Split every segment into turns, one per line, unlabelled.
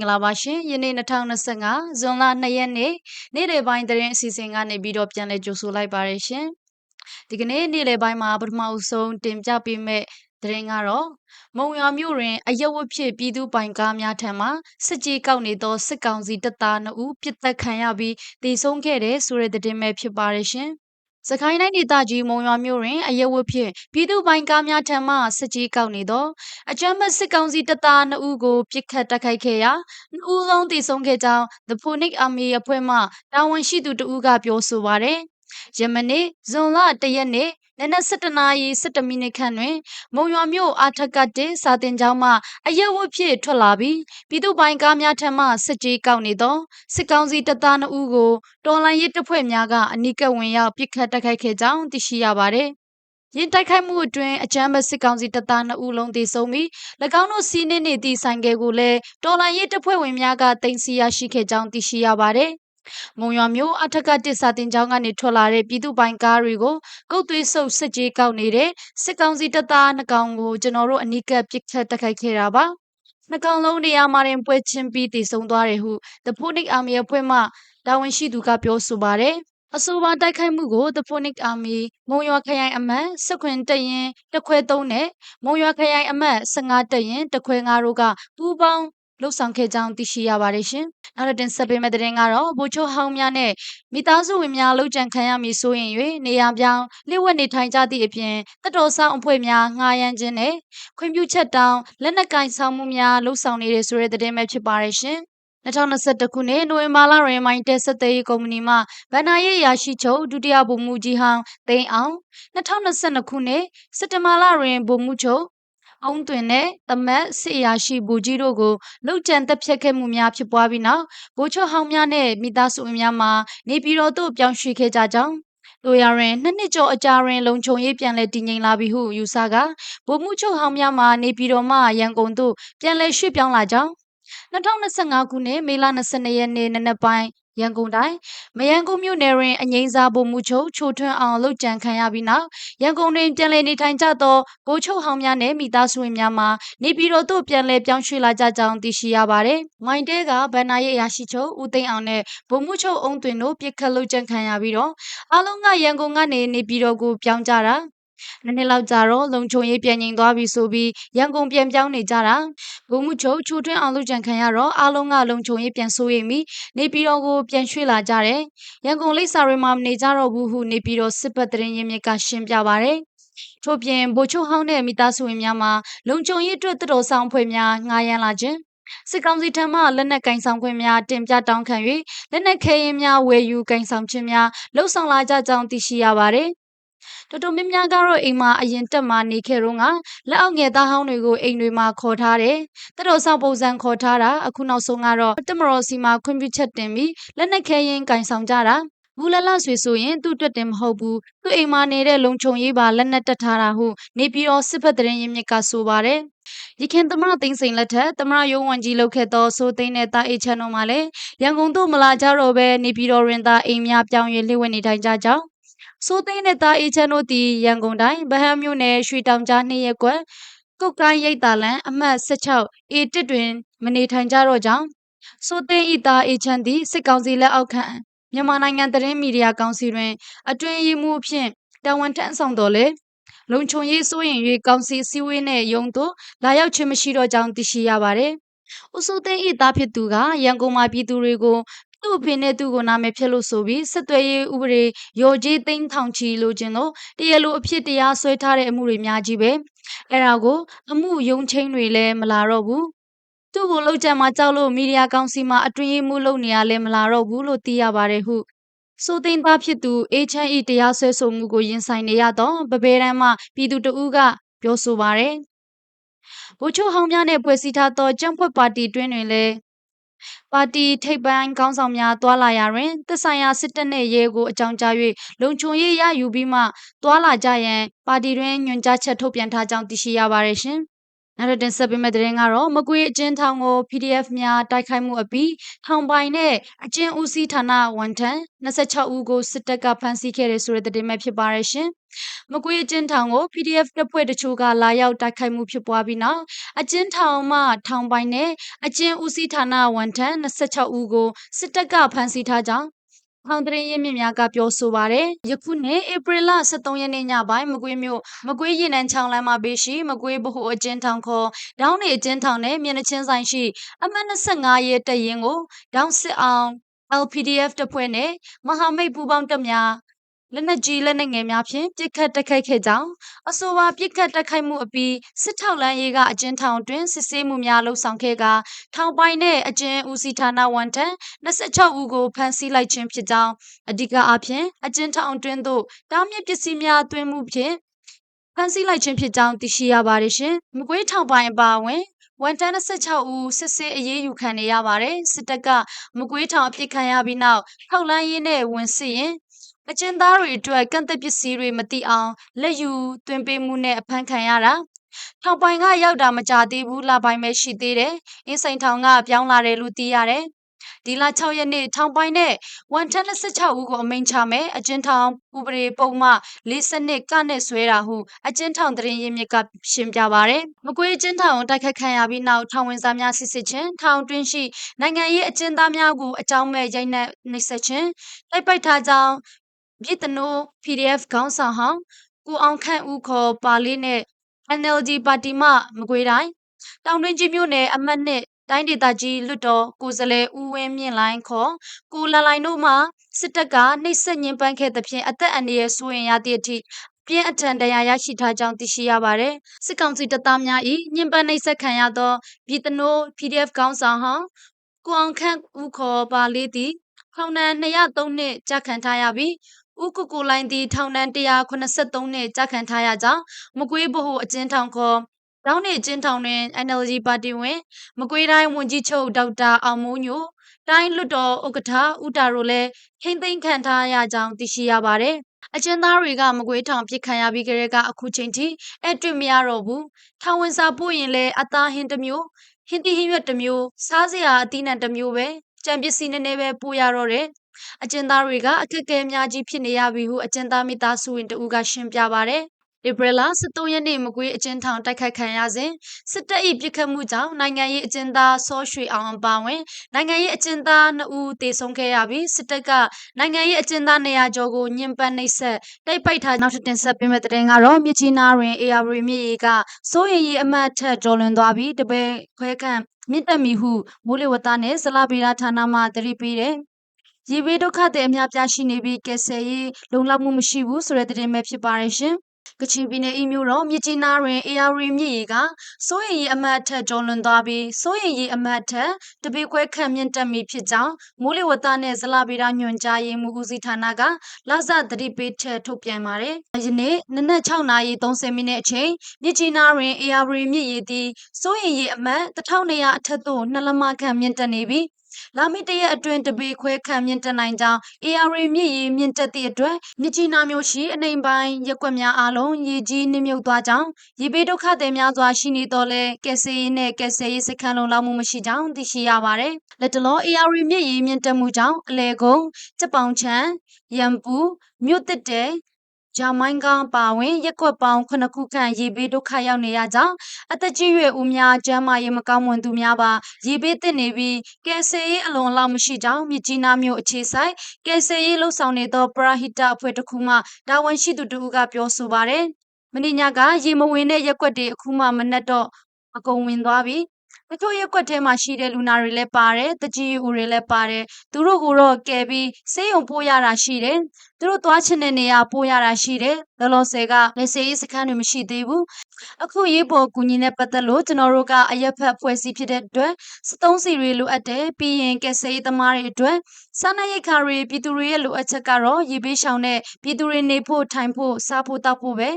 အားလုံးပဲမင်္ဂလာပါရှင်ယနေ့2025ဇွန်လ2ရက်နေ့နေ့လယ်ပိုင်းသတင်းအစီအစဉ်ကနေပြီးတော့ပြန်လည်ကြိုဆိုလိုက်ပါရရှင်ဒီကနေ့နေ့လယ်ပိုင်းမှာပထမအဆုံးတင်ပြပေးမယ့်သတင်းကတော့မုံရွာမြို့တွင်အယက်ဝတ်ဖြစ်ပြည်သူပိုင်ကားများထံမှစစ်ကြေးကောက်နေသောစစ်ကောင်စီတပ်သား2ဦးပြစ်တက်ခံရပြီးတေဆုံးခဲ့တဲ့ဆိုတဲ့သတင်းပဲဖြစ်ပါရရှင် စကိုင်းတိုင်းဒေသကြီးမုံရွာမြို့တွင်အယက်ဝတ်ဖြင့်ပြည်သူပိုင်ကားများထံမှစစ်ကြီးကောက်နေသောအကြမ်းဖက်စစ်ကောင်စီတပ်သား2ဦးကိုပြစ်ခတ်တိုက်ခိုက်ခဲ့ရာ2ဦးလုံးသေဆုံးခဲ့ကြောင်း The Phoenix Army အဖွဲ့မှတာဝန်ရှိသူတဦးကပြောဆိုပါရယ်ယမနေ့ဇွန်လ1ရက်နေ့ နနက်7နာရီ17မိနစ်ခန့်တွင် မုံရွာမြို့အာထကတ်စာတင်ကျောင်းမှအယက်ဝတ်ဖြင့်ထွက်လာပြီးပြည်သူပိုင်ကားများထံမှစစ်ကြေးကောက်နေသောစစ်ကောင်စီတပ်သား2ဦးကိုတော်လိုင်းရဲတပ်ဖွဲ့များကအနီးကပ်ဝင်ရောက်ပစ်ခတ်တိုက်ခိုက်ခဲ့ကြောင်းသိရှိရပါသည်ရင်တိုက်ခိုက်မှုအတွင်းအကြမ်းဖက်စစ်ကောင်စီတပ်သား2ဦးလုံးသေဆုံးပြီး၎င်းတို့စီးနှင်းနေသည့်ဆိုင်ကယ်ကိုလည်းတော်လိုင်းရဲတပ်ဖွဲ့ဝင်များကတင်စီရရှိခဲ့ကြောင်းသိရှိရပါသည် မုံရွာမြို့အထက်ကတစ်စာတင်ကျောင်းကနေထွက်လာတဲ့ပြည်သူပိုင်ကားတွေကိုကုတ်သွေးဆုပ်စစ်ကြေးကောက်နေတဲ့စစ်ကောင်စီတပ်သားနှကောင်ကိုကျွန်တော်တို့အနီးကပ်ပစ်ခတ်တိုက်ခိုက်ခဲ့တာပါနှကောင်လုံးနေရာမှာတင်ပွဲချင်းပြီးတည်ဆုံသွားတယ်ဟု The Phoenix Army အဖွဲ့မှတာဝန်ရှိသူကပြောဆိုပါတယ်အဆိုပါတိုက်ခိုက်မှုကို The Phoenix Army မုံရွာခရိုင်အမတ်စခွင်တရင်တခွဲ3နဲ့မုံရွာခရိုင်အမတ်15တရင်တခွဲ5တို့ကပူးပေါင်း လှုပ်ဆောင်ခဲ့ကြောင်းသိရှိရပါတယ်ရှင်။နောက်တစ်တင်ဆက်ပေးမယ့်သတင်းကတော့ဗိုလ်ချုပ်ဟောင်းများနဲ့မိသားစုဝင်များလှုပ်ကြံခံရမည်ဆိုရင်၍နေရာပြောင်းလျှို့ဝှက်နေထိုင်ကြသည့်အပြင်တတော်ဆောင်အဖွဲ့များငှားရမ်းခြင်းနဲ့ခွင့်ပြုချက်တောင်းလက်နက်ကင်ဆောင်မှုများလှုပ်ဆောင်နေတဲ့ဆိုတဲ့သတင်းပဲဖြစ်ပါတယ်ရှင်။2021ခုနှစ်နိုဝင်ဘာလတွင်မိုင်းတက်ဆက်သေးကုမ္ပဏီမှဗန်နာရေးရာရှိချုပ်ဒုတိယဗိုလ်မှူးကြီးဟောင်းသိန်းအောင်2022ခုနှစ်စက်တင်ဘာလတွင်ဗိုလ်မှူးချုပ် အုံတွင်နဲ့တမတ်စစ်ရာရှိဘူကြီးတို့ကိုလှုပ်ကြံတက်ဖြတ်ခဲ့မှုများဖြစ်ပွားပြီးနောက်ဗိုလ်ချုပ်ဟောင်းများနဲ့မိသားစုဝင်များမှနေပြည်တော်သို့ပြောင်းရွှေ့ခဲ့ကြကြောင်းလိုရရင်နှစ်နှစ်ကျော်အကြာတွင်လုံခြုံရေးပြန်လည်တည်ငြိမ်လာပြီဟုယူဆကဗိုလ်မှူးချုပ်ဟောင်းများမှနေပြည်တော်မှရန်ကုန်သို့ပြန်လည်ရွှေ့ပြောင်းလာကြောင်း2025ခုနှစ်မေလ22ရက်နေ့နနက်ပိုင်း ရန်ကုန်တိုင်းမယန်ကုန်မြို့နယ်တွင်အငိမ့်စားဗိုလ်မှူးချုပ်ချိုထွန်းအောင်လှုပ်ကြံခံရပြီးနောက်ရန်ကုန်တွင်ပြန်လည်နေထိုင်ကြသောဗိုလ်ချုပ်ဟောင်းများနှင့်မိသားစုဝင်များမှနေပြည်တော်သို့ပြန်လည်ပြောင်းရွှေ့လာကြကြောင်းသိရှိရပါသည်။မိုင်းတဲကဗန်နာရဲ့အရာရှိချုပ်ဦးသိန်းအောင်နဲ့ဗိုလ်မှူးချုပ်အုံသွင်တို့ပြစ်ခတ်လှုပ်ကြံခံရပြီးတော့အားလုံးကရန်ကုန်ကနေနေပြည်တော်ကိုပြောင်းကြတာ နည်းနည်းလောက်ကြာတော့လုံခြုံရေးပြန်ငြိမ်သွားပြီဆိုပြီးရန်ကုန်ပြန်ပြောင်းနေကြတာဘုံမှုချုပ်ချိုထွန်းအောင်လူကြံခံရတော့အားလုံးကလုံခြုံရေးပြန်ဆိုးရိမ်ပြီးနေပြည်တော်ကိုပြန်ရွှေ့လာကြတယ်ရန်ကုန်လိပ်စာတွေမှာမနေကြတော့ဘူးဟုနေပြည်တော်စစ်ပတ်တရင်ရင်းမြစ်ကရှင်းပြပါတယ်ထို့ပြင်ဗိုလ်ချုပ်ဟောင်းတဲ့မိသားစုဝင်များမှာလုံခြုံရေးအတွက်တတော်ဆောင်ဖွဲ့များငှားရမ်းလာခြင်းစစ်ကောင်စီထံမှလက်နက်ကင်ဆောင်ခွင့်များတင်ပြတောင်းခံ၍လက်နက်ခဲယင်းများဝယ်ယူကင်ဆောင်ခြင်းများလှုပ်ဆောင်လာကြကြောင်းသိရှိရပါတယ် တော်တော်များများကတော့အိမ်မှာအရင်တက်မှနေခဲ့တော့ကလက်အောက်ငယ်သားဟောင်းတွေကိုအိမ်တွေမှာခေါ်ထားတယ်။တတော်ဆောင်ပုံစံခေါ်ထားတာအခုနောက်ဆုံးကတော့တမတော်စီမှာခွင့်ပြုချက်တင်ပြီးလက်နက်ခဲရင်ကင်ဆောင်ကြတာဘူးလလဆွေဆိုရင်သူ့အတွက်တင်မဟုတ်ဘူးသူ့အိမ်မှာနေတဲ့လုံခြုံရေးပါလက်နက်တက်ထားတာဟုနေပြည်တော်စစ်ဖက်တရင်ရင်းမြစ်ကဆိုပါတယ်ရခင်သမရသိန်းစိန်လက်ထက်သမရယုံဝန်ကြီးလုပ်ခဲ့သောစိုးသိန်းနဲ့တာအေချန်တို့မှလည်းရန်ကုန်သို့မလာကြတော့ဘဲနေပြည်တော်တွင်သာအိမ်များပြောင်းရွှေ့လျှို့ဝှက်နေထိုင်ကြကြောင်း စိုးသိန်းနဲ့သားအေးချမ်းတို့သည်ရန်ကုန်တိုင်းဗဟန်းမြို့နယ်ရွှေတောင်ကြားနှစ်ရက်ကွက်ကုတ်ကိုင်းရိပ်သာလန်အမှတ်16 A1 တွင် မနေထိုင်ကြတော့ကြောင်းစိုးသိန်းဤသားအေးချမ်းသည်စစ်ကောင်စီလက်အောက်ခံမြန်မာနိုင်ငံသတင်းမီဒီယာကောင်စီတွင် အတွင်းရေးမှူးဖြင့်တာဝန်ထမ်းဆောင်တော်လဲလုံခြုံရေးစိုးရင်၍ကောင်စီစည်းဝေးနှင့်ရုံးသို့လာရောက်ခြင်းမရှိတော့ကြောင်းသိရှိရပါသည်။ဦးစိုးသိန်းဤသားဖြစ်သူကရန်ကုန်မှာပြည်သူတွေကို သူ့အဖေနဲ့သူ့ကိုနာမည်ဖြစ်လို့ဆိုပြီးဆက်သွယ်ရေးဥပဒေရော်ကြီးသိန်းထောင်ချီလိုချင်တော့တရားလိုအဖြစ်တရားဆွဲထားတဲ့အမှုတွေများကြီးပဲအဲ့ဒါကိုအမှုယုံချင်းတွေလည်းမလာတော့ဘူးသူ့ကိုလောက်ကြမှာကြောက်လို့မီဒီယာကောင်စီမှာအတွင်းရေးမှုလုပ်နေရလဲမလာတော့ဘူးလို့သိရပါတယ်ဟုစိုးသိန်းသားဖြစ်သူအေချမ်းဤတရားဆွဲဆိုမှုကိုရင်ဆိုင်နေရတော့ပပဲတန်းမှပြည်သူတဦးကပြောဆိုပါတယ်ဗိုလ်ချုပ်ဟောင်းများနဲ့ဖွဲ့စည်းထားသောကြံ့ဖွက်ပါတီတွင်တွင်လည်း ပါတီထိပ်ပိုင်းခေါင်းဆောင်များတွာလာရာတွင်သက်ဆိုင်ရာစစ်တပ်နှင့်ရဲကိုအကြောင်းကြား၍လုံခြုံရေးရယူပြီးမှတွာလာကြရန်ပါတီတွင်ညွှန်ကြားချက်ထုတ်ပြန်ထားကြောင်းသိရှိရပါရရှင် နောက်ထပ်တင်ဆက်ပေးမယ့်သတင်းကတော့မကွေးအကျဉ်းထောင်ကို PDF များတိုက်ခိုက်မှုအပြီးထောင်ပိုင်နဲ့အကျဉ်းဦးစီးဌာနဝန်ထမ်း26ဦးကိုစစ်တပ်ကဖမ်းဆီးခဲ့တဲ့ဆိုတဲ့သတင်းပဲဖြစ်ပါရရှင်။မကွေးအကျဉ်းထောင်ကို PDF တပ်ဖွဲ့တချို့ကလာရောက်တိုက်ခိုက်မှုဖြစ်ပွားပြီးနောက်အကျဉ်းထောင်မှထောင်ပိုင်နဲ့အကျဉ်းဦးစီးဌာနဝန်ထမ်း26ဦးကိုစစ်တပ်ကဖမ်းဆီးထားကြောင်း ထောင်သတင်းရင်းမြစ်များကပြောဆိုပါရယ်ယခုနှစ်ဧပြီလ23ရက်နေ့ညပိုင်းမကွေးမြို့မကွေးရင်နန်းချောင်းလမ်းမှာပေးရှိမကွေးဗဟိုအကျဉ်းထောင်ခေါ်ဒေါင်းနေအကျဉ်းထောင်နဲ့မျက်နှာချင်းဆိုင်ရှိအမှတ်25ရဲတပ်ရင်းကိုဒေါင်းစစ်အောင် LPDF တပ်ဖွဲ့နဲ့မဟာမိတ်ပူးပေါင်းတပ်များ လက်နက်ကြီးလက်နက်ငယ်များဖြင့်ပစ်ခတ်တိုက်ခိုက်ခဲ့ကြောင်းအဆိုပါပစ်ခတ်တိုက်ခိုက်မှုအပြီးစစ်ထောက်လမ်းရေးကအကျဉ်းထောင်တွင်စစ်ဆေးမှုများလှုပ်ဆောင်ခဲ့ကထောင်ပိုင်နဲ့အကျဉ်းဦးစီးဌာနဝန်ထမ်း26ဦးကိုဖမ်းဆီးလိုက်ခြင်းဖြစ်ကြောင်းအဓိကအားဖြင့်အကျဉ်းထောင်တွင်သို့တားမြစ်ပစ္စည်းများတွင်မှုဖြင့်ဖမ်းဆီးလိုက်ခြင်းဖြစ်ကြောင်းသိရှိရပါတယ်ရှင်။မကွေးထောင်ပိုင်အပါအဝင်ဝန်ထမ်း26ဦးစစ်ဆေးအရေးယူခံနေရပါတယ်။စစ်တပ်ကမကွေးထောင်အပြစ်ခံရပြီးနောက်ထောက်လန်းရေးနဲ့ဝင်စစ်ရင် အကျဉ်းသားတွေအတွက်ကန့်သက်ပစ္စည်းတွေမတိအောင်လက်ယူသွင်းပေးမှုနဲ့အဖမ်းခံရတာထောင်ပိုင်ကရောက်တာမကြသေးဘူးလပိုင်းပဲရှိသေးတယ်။အင်းစိန်ထောင်ကပြောင်းလာတယ်လို့သိရတယ်။ဒီလ6ရက်နေ့ထောင်ပိုင်နဲ့ဝန်ထမ်း26ဦးကိုအမိန့်ချမယ်အကျဉ်းထောင်ဥပဒေပုံမှ42ကနဲ့ဆွဲတာဟုအကျဉ်းထောင်သတင်းရင်းမြစ်ကရှင်းပြပါရယ်မကွေးအကျဉ်းထောင်တိုက်ခတ်ခံရပြီးနောက်ထောင်ဝင်စားများစစ်စစ်ချင်းထောင်တွင်းရှိနိုင်ငံရေးအကျဉ်းသားများကိုအကြောင်းမဲ့ရိုက်နှက်နှိပ်စက်ခြင်းတိုက်ပိုက်ထားကြောင်း ပြည်တနိုး PDF ခေါင်းဆောင်ဟောင်းကိုအောင်ခန့်ဦးခေါ်ပါလေးနဲ့ NLD ပါတီမှမကွေးတိုင်းတောင်တွင်းကြီးမြို့နယ်အမှတ်နှစ်တိုင်းဒေသကြီးလွတ်တော်ကိုယ်စားလှယ်ဦးဝင်းမြင့်လိုင်းခေါ်ကိုလာလိုင်တို့မှစစ်တပ်ကနှိပ်စက်ညှဉ်းပန်းခဲ့သဖြင့်အသက်အန္တရာယ်ဆိုရင်ရသည့်အထိပြင်းအထန်တရားရရှိထားကြောင်းသိရှိရပါတယ်။စစ်ကောင်စီတပ်သားများ၏ညှဉ်းပန်းနှိပ်စက်ခံရသောပြည်တနိုး PDF ခေါင်းဆောင်ဟောင်းကိုအောင်ခန့်ဦးခေါ်ပါလေးသည်ထောင်ဒဏ်203နှစ်ကြာခံထားရပြီး ဦးကိုကိုလိုင်းသည်ထောင်ဒဏ်183နှစ်ကြာခံထားရကြောင်းမကွေးဗဟိုအကျဉ်းထောင်ခေါ်တောင်းနေကျင်းထောင်တွင် NLD ပါတီဝင်မကွေးတိုင်းဝန်ကြီးချုပ်ဒေါက်တာအောင်မိုးညိုတိုင်းလွတ်တော်ဥက္ကဋ္ဌဦးတာတို့လည်းထိမ့်သိမ်းခံထားရကြောင်းသိရှိရပါတယ်။အကျဉ်းသားတွေကမကွေးထောင်ပြစ်ခံရပြီးကြတဲ့ကအခုချိန်ထိအဲ့တွေ့မရတော့ဘူး။ထောင်ဝင်စာပို့ရင်လည်းအသားဟင်းတစ်မျိုးဟင်းတီဟင်းရွက်တစ်မျိုးစားစရာအသီးနှံတစ်မျိုးပဲကြံပစ္စည်းနည်းနည်းပဲပို့ရတော့တယ်။ အကျဉ်းသားတွေကအခက်အခဲအများကြီးဖြစ်နေရပြီဟုအကျဉ်းသားမိသားစုဝင်တဦးကရှင်းပြပါတယ်ဧပြီလ23ရက်နေ့မကွေးအကျဉ်းထောင်တိုက်ခိုက်ခံရစဉ်စစ်တပ်၏ပြစ်ခတ်မှုကြောင့်နိုင်ငံရေးအကျဉ်းသားစောရွှေအောင်အပါဝင်နိုင်ငံရေးအကျဉ်းသား2ဦးသေဆုံးခဲ့ရပြီးစစ်တပ်ကနိုင်ငံရေးအကျဉ်းသား200ကျော်ကိုညှဉ်းပန်းနှိပ်စက်တိုက်ပိုက်ထားနောက်ထပ်တင်ဆက်ပေးမယ့်တဲ့တင်ကတော့မြချီနာတွင် AR မြစ်ရေကစိုးရင်ရီအမတ်ထက်ကျော်လွန်သွားပြီးတပည့်ခွဲခန့်မြင့်တက်မီဟုမိုးလေဝသနဲ့ဇလဗေဒဌာနမှသတိပေးတယ် ရေဘေးဒုက္ခတွေအများပြားရှိနေပြီးကယ်ဆယ်ရေးလုံလောက်မှုမရှိဘူးဆိုတဲ့သတင်းပဲဖြစ်ပါရဲ့ရှင်ကချင်ပြည်နယ်အီမျိုးတော်မြစ်ကြီးနားတွင် AR မြစ်ရေကစိုးရင်ရီအမတ်ထက်ကျော်လွန်သွားပြီးစိုးရင်ရီအမတ်ထက်တပိခွဲခန့်မြင့်တက်မီဖြစ်ကြောင်းမိုးလေဝသနဲ့ဇလဗေဒညွှန်ကြားရေးမှူးဦးစီးဌာနကလဆသတိပေးချက်ထုတ်ပြန်ပါတယ်။ယနေ့နနက်6:30မိနစ်အချိန်မြစ်ကြီးနားတွင် AR မြစ်ရေသည်စိုးရင်ရီအမတ်1200အထက်သို့နှလမခန့်မြင့်တက်နေပြီး လာမည့်တရက်အတွင်းတပေခွဲခန့်မြင့်တက်နိုင်ကြောင်း AR မြစ်ရေမြင့်တက်သည့်အတွက်မြစ်ကြီးနားမြို့ရှိအနိုင်ပိုင်းရက်ကွက်များအားလုံးရေကြီးနှိမ့်မြုပ်သွားကြောင်းရေဘေးဒုက္ခသည်များစွာရှိနေတော့လဲကယ်ဆယ်ရေးနဲ့ကယ်ဆယ်ရေးစခန်းလုံလောက်မှုမရှိကြောင်းသိရှိရပါတယ်။လက်တလော AR မြစ်ရေမြင့်တက်မှုကြောင့်အလဲကုန်း၊ကြက်ပောင်ချံ၊ရန်ပူမြို့တစ်တဲ ဂျာမိုင်းကောင်းပါဝင်ရက်ကွက်ပေါင်း9ခုခန့်ရေဘေးဒုက္ခရောက်နေရကြောင်းအသက်ကြီးရွယ်ဦးများကျန်းမာရေးမကောင်းမွန်သူများပါရေဘေးသင့်နေပြီးကယ်ဆယ်ရေးအလွန်လောက်မရှိကြောင်းမြစ်ကြီးနားမြို့အခြေဆိုင်ကယ်ဆယ်ရေးလှုပ်ဆောင်နေသောပရာဟိတအဖွဲ့တစ်ခုမှတာဝန်ရှိသူတို့ကပြောဆိုပါတယ်မင်းညကရေမဝင်တဲ့ရက်ကွက်တွေအခုမှမနှက်တော့အကုန်ဝင်သွားပြီ တချို့ရက်ကွက်ထဲမှာရှိတဲ့လူနာတွေလည်းပါတယ်တကြီးဦးတွေလည်းပါတယ်သူတို့ကိုတော့ကယ်ပြီးဆေးရုံပို့ရတာရှိတယ်သူတို့သွားချင်တဲ့နေရာပို့ရတာရှိတယ်လောလောဆယ်ကလက်ဆေးရေးစခန်းတွေမရှိသေးဘူးအခုရေးပေါ်ကူညီနဲ့ပတ်သက်လို့ကျွန်တော်တို့ကအရက်ဖက်ဖွဲ့စည်းဖြစ်တဲ့အတွက်စတုံးစီတွေလိုအပ်တယ်ပြီးရင်ကယ်ဆယ်ရေးသမားတွေအတွက်စားနပ်ရိက္ခာတွေပြည်သူတွေရဲ့လိုအပ်ချက်ကတော့ရေပေးရှောင်တဲ့ပြည်သူတွေနေဖို့ထိုင်ဖို့စားဖို့တောက်ဖို့ပဲ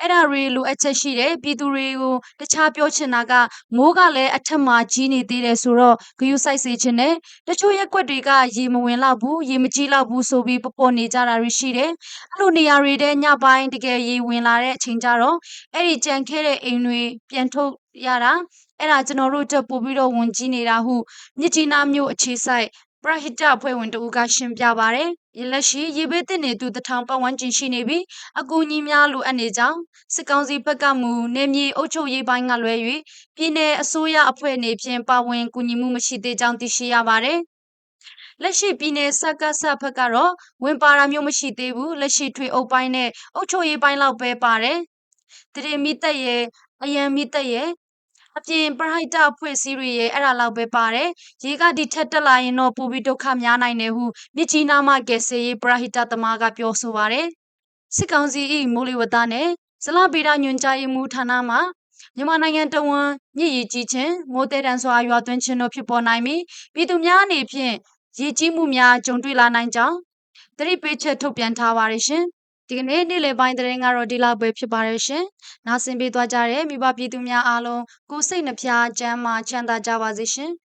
အဲ့ဒါတွေလိုအပ်ချက်ရှိတယ်ပြည်သူတွေကိုတခြားပြောချင်တာကမိုးကလည်းအထက်မှာကြီးနေသေးတယ်ဆိုတော့ဂယုစိုက်စေချင်တယ်တချို့ရက်ကွက်တွေကရေမဝင်တော့ဘူးရေမကြီးတော့ဘူးဆိုပြီးပပေါ်နေကြတာတွေရှိတယ်အဲ့လိုနေရာတွေတဲ့ညပိုင်းတကယ်ရေဝင်လာတဲ့အချိန်ကြတော့အဲ့ဒီကြံခဲ့တဲ့အိမ်တွေပြန်ထုတ်ရတာအဲ့ဒါကျွန်တော်တို့တက်ပို့ပြီးတော့ဝင်ကြီးနေတာဟုမြစ်ကြီးနားမြို့အခြေဆိုင်ပရဟိတအဖွဲ့ဝင်တူကရှင်းပြပါရယ် ရလက်ရှိရေဘေးတင်နေသူတထောင်ပတ်ဝန်းကျင်ရှိနေပြီးအကူအညီများလိုအပ်နေကြောင်းစစ်ကောင်စီဘက်ကမူနေမြေအုပ်ချုပ်ရေးပိုင်းကလွဲ၍ပြည်내အစိုးရအဖွဲ့အနေဖြင့်ပါဝင်ကူညီမှုမရှိသေးကြောင်းသိရှိရပါတယ်လက်ရှိပြည်내စက်ကဆဘက်ကတော့ဝင်ပါတာမျိုးမရှိသေးဘူးလက်ရှိထွေအုပ်ပိုင်းနဲ့အုပ်ချုပ်ရေးပိုင်းလောက်ပဲပါတယ်တရင်မိသက်ရဲ့အယံမိသက်ရဲ့ အပြင်ပရိုက်တာဖွဲ့စည်းတွေရဲ့အဲ့ဒါလောက်ပဲပါတယ်ရေကဒီထက်တက်လာရင်တော့ပိုပြီးဒုက္ခများနိုင်တယ်ဟုမြစ်ကြီးနားမှကယ်ဆယ်ရေးပရဟိတသမားကပြောဆိုပါတယ်စစ်ကောင်စီ၏မိုးလေဝသနဲ့ဇလဗေဒညွန်ကြားရေးမှူးဌာနမှမြန်မာနိုင်ငံတဝန်မြစ်ရည်ကြီးခြင်းမိုးတဲတန်စွာရွာသွန်းခြင်းတို့ဖြစ်ပေါ်နိုင်ပြီးပြည်သူများအနေဖြင့်ရေကြီးမှုများကြုံတွေ့လာနိုင်ကြောင်းသတိပေးချက်ထုတ်ပြန်ထားပါတယ်ရှင် ဒီကနေ့နေ့လယ်ပိုင်းသတင်းကတော့ဒီလောက်ပဲဖြစ်ပါတယ်ရှင်။နားဆင်ပေးသွားကြတဲ့မိဘပြည်သူများအားလုံးကိုယ်စိတ်နှဖျားကျမ်းမာချမ်းသာကြပါစေရှင်။